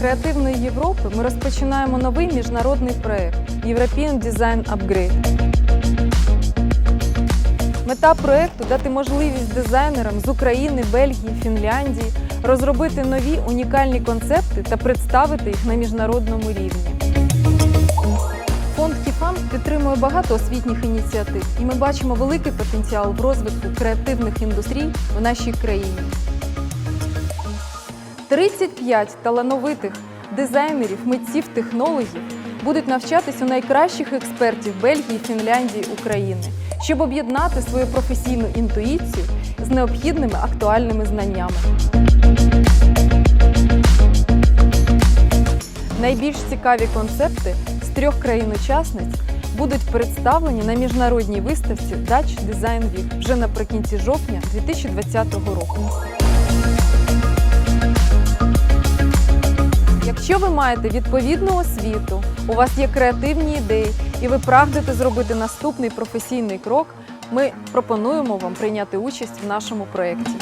креативної Європи ми розпочинаємо новий міжнародний проект European Design Upgrade. Мета проекту дати можливість дизайнерам з України, Бельгії, Фінляндії розробити нові унікальні концепти та представити їх на міжнародному рівні. Фонд Кіфам підтримує багато освітніх ініціатив, і ми бачимо великий потенціал в розвитку креативних індустрій в нашій країні. 35 талановитих дизайнерів, митців, технологів будуть навчатись у найкращих експертів Бельгії, Фінляндії, України, щоб об'єднати свою професійну інтуїцію з необхідними актуальними знаннями. Найбільш цікаві концепти з трьох країн-учасниць будуть представлені на міжнародній виставці Dutch Design Week вже наприкінці жовтня 2020 року. Якщо ви маєте відповідну освіту, у вас є креативні ідеї і ви прагнете зробити наступний професійний крок, ми пропонуємо вам прийняти участь в нашому проєкті.